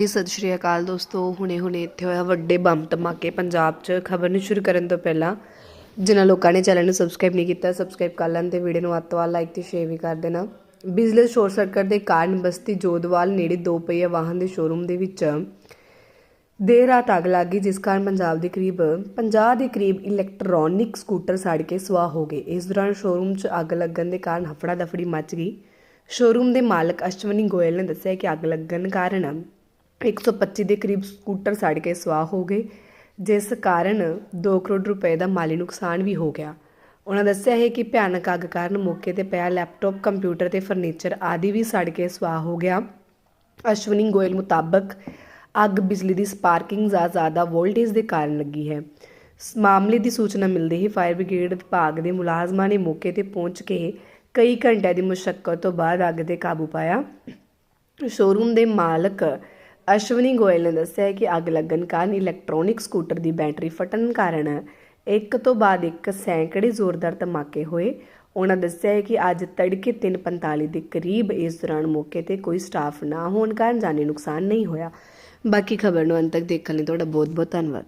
ਜੀ, ਸਤਿ ਸ਼੍ਰੀ ਅਕਾਲ ਦੋਸਤੋ। ਹੁਣੇ ਹੁਣੇ ਇੱਥੇ ਹੋਇਆ ਵੱਡੇ ਬੰਬ ਧਮਾਕੇ ਪੰਜਾਬ 'ਚ। ਖਬਰ ਨੂੰ ਸ਼ੁਰੂ ਕਰਨ ਤੋਂ ਪਹਿਲਾਂ ਜਿਨ੍ਹਾਂ ਲੋਕਾਂ ਨੇ ਚੈਨਲ ਨੂੰ ਸਬਸਕ੍ਰਾਈਬ ਨਹੀਂ ਕੀਤਾ ਸਬਸਕ੍ਰਾਈਬ ਕਰ ਲੈਣ ਤੇ ਵੀਡੀਓ ਨੂੰ ਅੱਤਵਾਰ ਲਾਈਕ ਤੇ ਸ਼ੇਅਰ ਵੀ ਕਰ ਦੇਣਾ। ਬਿਜਲੀ ਸ਼ੋਰਟ ਸਰਕਟ ਦੇ ਕਾਰਨ ਬਸਤੀ ਜੋਧਵਾਲ ਨੇੜੇ ਦੋ ਪਹੀਆ ਵਾਹਨ ਦੇ ਸ਼ੋਰੂਮ ਦੇ ਵਿੱਚ ਦੇਰ ਰਾਤ ਅੱਗ ਲੱਗ ਗਈ, ਜਿਸ ਕਾਰਨ ਪੰਜਾਬ ਦੇ ਕਰੀਬ 50 ਦੇ ਕਰੀਬ ਇਲੈਕਟ੍ਰੋਨਿਕ ਸਕੂਟਰ ਸੜ ਕੇ ਸੁਆਹ ਹੋ ਗਏ। ਇਸ ਦੌਰਾਨ ਸ਼ੋਰੂਮ 'ਚ ਅੱਗ ਲੱਗਣ ਦੇ ਕਾਰਨ ਹਫੜਾ ਦਫੜੀ ਮਚ ਗਈ। ਸ਼ੋਰੂਮ ਦੇ ਮਾਲਕ ਅਸ਼ਵਨੀ ਗੋਇਲ ਨੇ ਦੱਸਿਆ ਕਿ ਅੱਗ ਲੱਗਣ ਕਾਰਨ 125 ਦੇ ਕਰੀਬ ਸਕੂਟਰ ਸੜ ਕੇ ਸੁਆਹ ਹੋ ਗਏ, ਜਿਸ ਕਾਰਨ 2 ਕਰੋੜ ਰੁਪਏ ਦਾ ਮਾਲੀ ਨੁਕਸਾਨ ਵੀ ਹੋ ਗਿਆ। ਉਹਨਾਂ ਦੱਸਿਆ ਹੈ ਕਿ ਭਿਆਨਕ ਅੱਗ ਕਾਰਨ ਮੌਕੇ ਤੇ ਪਿਆ ਲੈਪਟਾਪ, ਕੰਪਿਊਟਰ ਤੇ ਫਰਨੀਚਰ ਆਦਿ ਵੀ ਸੜ ਕੇ ਸੁਆਹ ਹੋ ਗਿਆ। ਅਸ਼ਵਨੀ ਗੋਇਲ ਮੁਤਾਬਕ ਅੱਗ ਬਿਜਲੀ ਦੀ ਸਪਾਰਕਿੰਗ ਜਾਂ ਜ਼ਿਆਦਾ ਵੋਲਟੇਜ ਦੇ ਕਾਰਨ ਲੱਗੀ ਹੈ। ਇਸ ਮਾਮਲੇ ਦੀ ਸੂਚਨਾ ਮਿਲਦੇ ਹੀ ਫਾਇਰ ਬ੍ਰਿਗੇਡ ਵਿਭਾਗ ਦੇ ਮੁਲਾਜ਼ਮਾਂ ਨੇ ਮੌਕੇ ਤੇ ਪਹੁੰਚ ਕੇ ਕਈ ਘੰਟਿਆਂ ਦੀ ਮੁਸ਼ਕਲ ਤੋਂ ਬਾਅਦ ਅੱਗ ਤੇ ਕਾਬੂ ਪਾਇਆ। ਸ਼ੋਰੂਮ ਦੇ ਮਾਲਕ ਅਸ਼ਵਨੀ ਗੋਇਲ ਨੇ ਦੱਸਿਆ ਕਿ ਅੱਗ ਲੱਗਣ ਕਾਰਨ ਇਲੈਕਟ੍ਰੋਨਿਕ ਸਕੂਟਰ ਦੀ ਬੈਟਰੀ ਫਟਣ ਕਾਰਨ ਇੱਕ ਤੋਂ ਬਾਅਦ ਇੱਕ ਸੈਂਕੜੇ ਜ਼ੋਰਦਾਰ ਧਮਾਕੇ ਹੋਏ। ਉਹਨਾਂ ਦੱਸਿਆ ਹੈ ਕਿ ਅੱਜ ਤੜਕੇ 3:45 ਦੇ ਕਰੀਬ ਇਸ ਦੌਰਾਨ ਮੌਕੇ ਤੇ ਕੋਈ ਸਟਾਫ ਨਾ ਹੋਣ ਕਾਰਨ ਜਾਨੀ ਨੁਕਸਾਨ ਨਹੀਂ ਹੋਇਆ। ਬਾਕੀ ਖਬਰ ਨੂੰ ਅੰਤ ਤੱਕ ਦੇਖਣ ਲਈ ਤੁਹਾਡਾ ਬਹੁਤ ਬਹੁਤ ਧੰਨਵਾਦ।